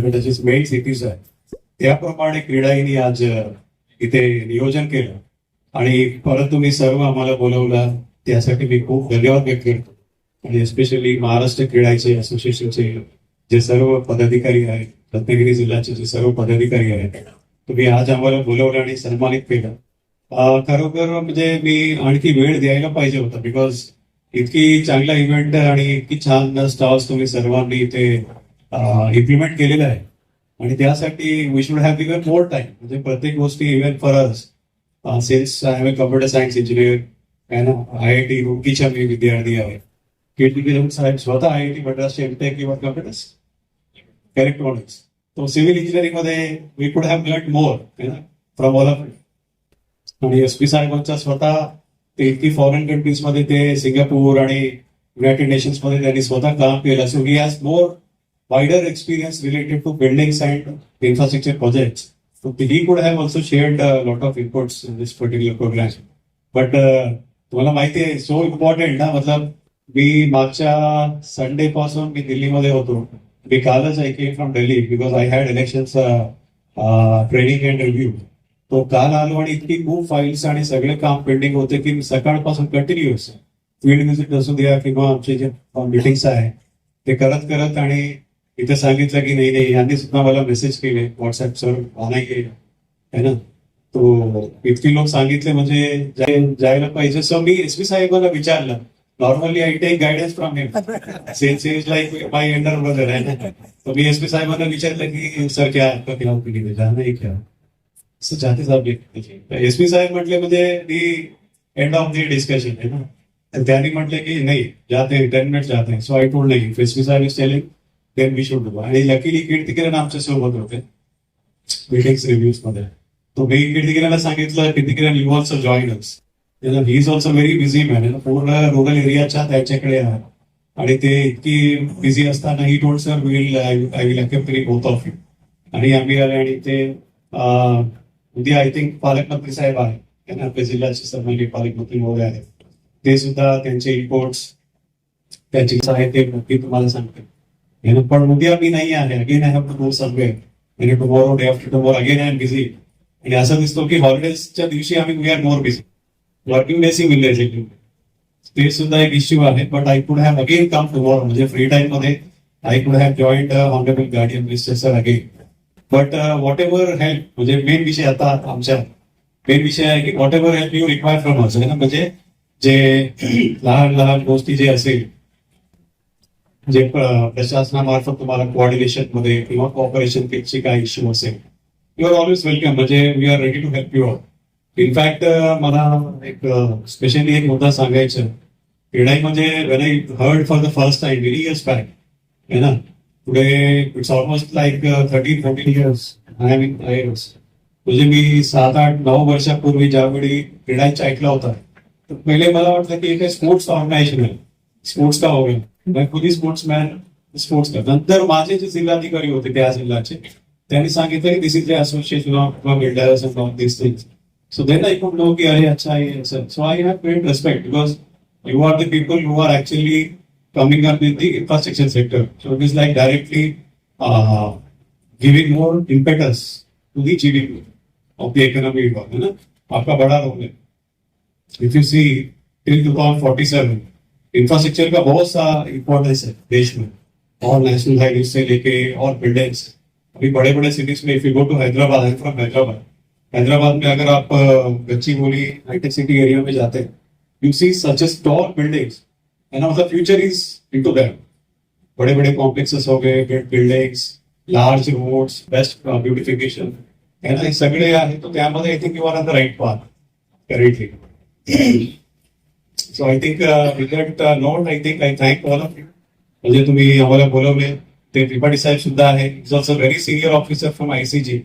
त्याची main cities आहे. त्याप्रमाणे क्रीडाईने आज इथे नियोजन केलं. आणि परत तुम्ही सर्व आम्हाला बोलवला त्यासाठी मी खूप धन्यवाद व्यक्त करतो. आणि एस्पेशली महाराष्ट्र क्रीडाचे असोसिएशनचे जे सर्व पदाधिकारी आहेत रत्नागिरी जिल्ह्याचे जे सर्व पदाधिकारी आहेत तुम्ही आज आम्हाला बोलवलं आणि सन्मानित केलं. खरोखर म्हणजे मी आणखी वेळ द्यायला पाहिजे होता बिकॉज इतकी चांगला इव्हेंट आणि इतकी छान स्टॉल्स तुम्ही सर्वांनी इथे इम्प्लिमेंट केलेलं आहे. आणि त्यासाठी we should have given more time म्हणजे प्रत्येक गोष्टी even for us since I am a computer science engineer I I T रुकीच्या मी विद्यार्थी आहे. कीर्ती साहेब स्वतः आय आय टी मद्रासचे एमटेक किंवा कम्प्युटर्स इलेक्ट्रॉनिक्स तो सिव्हिल इंजिनिअरिंगमध्ये we could have learn more from all of आणि एस पी साहेबांचा स्वतः ते इतकी फॉरेन कंट्रीजमध्ये ते सिंगापूर आणि युनायटेड नेशन्समध्ये त्यांनी स्वतः काम केलं. So he has more wider experience related to buildings and infrastructure projects So he could have also shared a lot of inputs in this particular program. But uh, तुम्हाला माहिती आहे सो इम्पॉर्टंट ना मतलब मी मागच्या संडे पासून मी दिल्लीमध्ये होतो. मी कालच I came from Delhi because I had election training and review तो काल आलो आणि इतकी खूप फाईल्स आणि सगळे काम पेंडिंग होते की मी सकाळपासून कंटिन्युअस फील्ड व्हिजिट असू द्या किंवा आमचे जे मिटिंग्स आहे ते करत करत आणि इथे सांगितलं की नाही नाही यांनी सुद्धा मला मेसेज केले व्हॉट्सअपवर नाही है ना? तो इतके लोक सांगितले म्हणजे जायला पाहिजे. सो मी एस पी साहेबांना विचारलं normally I take guidance from him since is like my elder brother आहे ना? तो मी एस पी साहेबांना विचारलं की सर क्या आपका क्या ओपिनियन है? जाना ही क्या? साहेब एस पी साहेब म्हटले म्हणजे the end of the discussion आहे ना. त्यांनी म्हटले की नाही जाते टेन मिनिट जाते सो आय टोल्ड नाही S P Saheb is telling then we should do आणि लकीली कीर्ती आमच्यासोबत होते. मीटिंग्स रिव्ह्यूजमध्ये. तो मी कीर्ती सांगितलं Kirti Kiran you also join us he is also very busy man पूर्ण रुरल एरियाच्या त्याच्याकडे आहे. आणि ते इतकी बिझी असताना he don't sir will I will accompany both of you आणि आम्ही आले आणि ते उद्या आय थिंक पालकमंत्री साहेब आहे त्यांना आपल्या जिल्ह्याचे सन्माननीय पालकमंत्री महोदय आहेत. ते सुद्धा त्यांचे इम्पोर्ट्स त्यांची आहे ते नक्की तुम्हाला सांगते You know, पण उद्या मी नाही आहे again I have to go somewhere आणि tomorrow day after tomorrow again I am busy आणि असं दिसतो की हॉलिडेजच्या दिवशी आम्ही we are more busy working days in village ते सुद्धा एक इश्यू आहे but I could have again come tomorrow म्हणजे फ्री टाइममध्ये I could have joint honourable guardian minister sir again but whatever help म्हणजे मेन विषय आता आमच्या मेन विषय आहे की whatever help you require from us ना म्हणजे जे लहान लहान गोष्टी जे असेल जे प्रशासनामार्फत तुम्हाला कोऑर्डिनेशनमध्ये किंवा कॉपरेशन किटची काय इश्यू असेल यू आर ऑलवेज वेलकम म्हणजे we are ready to help you out in fact मला एक स्पेशली एक मुद्दा सांगायचं. क्रीडाई म्हणजे when I heard for the first time many years back है ना? पुढे it's almost like thirteen fourteen years I mean म्हणजे मी सात आठ नऊ वर्षापूर्वी ज्यावेळी क्रीडाईचं ऐकलं होतं तर पहिले मला वाटलं की काही स्पोर्ट्स ऑर्गनायझेशन आहे. स्पोर्ट्सला होईल कुणी स्पोर्ट्समॅन स्पोर्ट्स नंतर माझे जे जिल्हाधिकारी होते त्या जिल्ह्याचे त्यांनी सांगितलं की this is the association of builders and all this things so then I could know की अरे अच्छा आहे sir so I have great respect because you are the people who are actually coming up in the infrastructure sector so it is like directly giving more impetus to the G GDP of the economy आपका बड़ा role है. If you see till 2047 infrastructure का बहुत सा importance है देश में। और नेशनल हाईवे से लेके और बिल्डिंग्स अभी बड़े बड़े सिटीज़ में if you go to Hyderabad I from Hyderabad. Hyderabad में अगर आप गच्ची बोली हाईटेक सिटी एरिया में जाते हैं you see such as tall buildings and of the future is in to that बड़े बड़े कॉम्प्लेक्सेस हो गए buildings large roads best beautification है ना? हे सगळे आहे तो त्यामध्ये I think you are on the right path correctly so I think with that note I think I thank all of you म्हणजे तुम्ही आम्हाला बोलवले. ते त्रिपाठी साहेब सुद्धा आहे. Is also very senior officer from ICG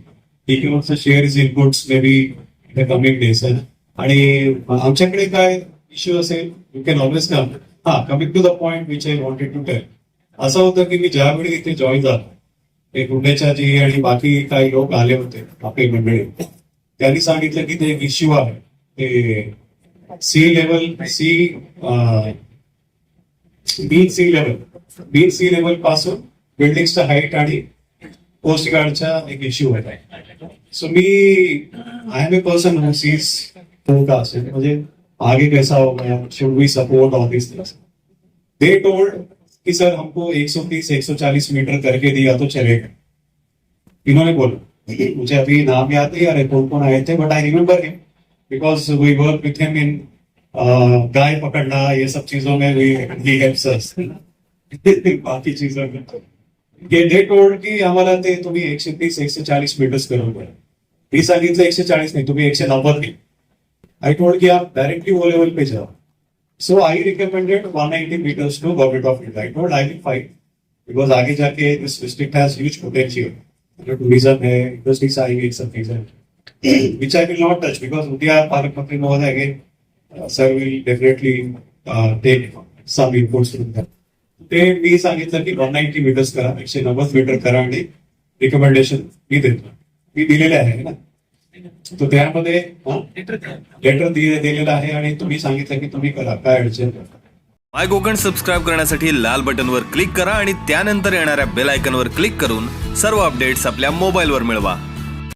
he can also share is inputs maybe in the coming days आणि आमच्याकडे काय इश्यू असेल यू कॅन ऑलवेज कम हा coming to the point which I wanted to tell असं होतं की मी ज्यावेळी इथे जॉईन झालो ते गुंडेच्या जी आणि बाकी काही लोक आले होते आपली मंडळी त्यांनी सांगितलं की ते एक इश्यू आहे. ते sea level sea B C level B C लेवलपासून बिल्डिंगचं हाईट आणि कोस्ट गार्डचा एक इश्यू आहे. So me I am a person who sees forecast म्हणजे आगे कैसा होगा should we support all this things they told कि सर हमको 130 140 मीटर करके दिया तो चलेगा। इन्होंने बोला। मुझे अभी नाम याद नहीं आ रहे कौन कौन आए थे but I remember him because we work with him in गाय पकड़ना ये सब चीज़ों में वी ही हेल्प्स अस बाकी चीज़ों में हे डे टोल्ड की आम्हाला ते तुम्ही एकशे तीस एकशे चाळीस मीटर्स करून पडेल मी सांगितलं एकशे चाळीस नाही तुम्ही एकशे नव्वद घे आई टोल्ड की आप डायरेक्टली वो लेवल पे जाओ so I recommended 190 meters to government of India I told I will fight because आगे जाके this district has huge potential tourism है इंडस्ट्रीज़ आएँगे सब चीज़ें which I will not touch because उद्या पालकमंत्री Mohan again uh, sir will definitely uh, take some inputs from them. ते मी सांगितलं की वन नाईन्टी मीटर्स करा एकशे नव्वद मीटर करा आणि रिकमेंडेशन मी देतो. मी दिलेले आहे ना? तो त्यामध्ये लेटर दिलेलं आहे आणि तुम्ही सांगितलं की तुम्ही करा काय अडचण माय कोकण सबस्क्राईब करण्यासाठी लाल बटनवर क्लिक करा आणि त्यानंतर येणाऱ्या बेल आयकनवर क्लिक करून सर्व अपडेट्स आपल्या मोबाईलवर मिळवा.